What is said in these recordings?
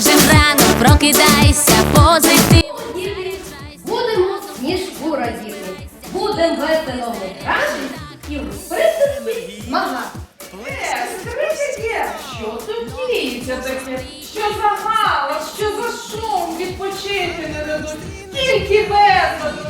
Кожен ранок прокидайся, позитив. Будемо ніж радіти, будемо вести нову кражі і вписати змагати. Е, скажи таке, що тут діється таке? Що за галас, що за шум відпочити не дадуть, тільки безладу.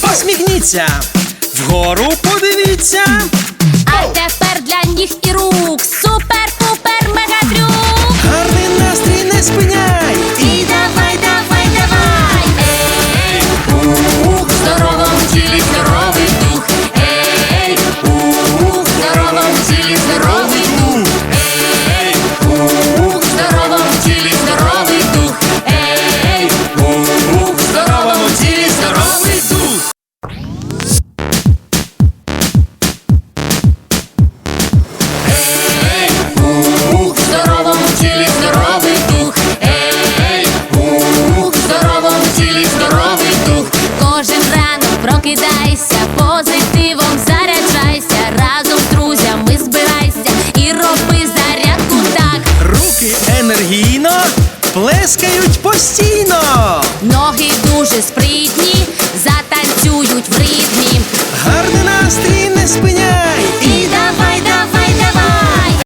Посмігніться вгору подивіться. А енергійно плескають постійно. Ноги дуже спритні, затанцюють в ритмі. Гарний настрій не спиняє.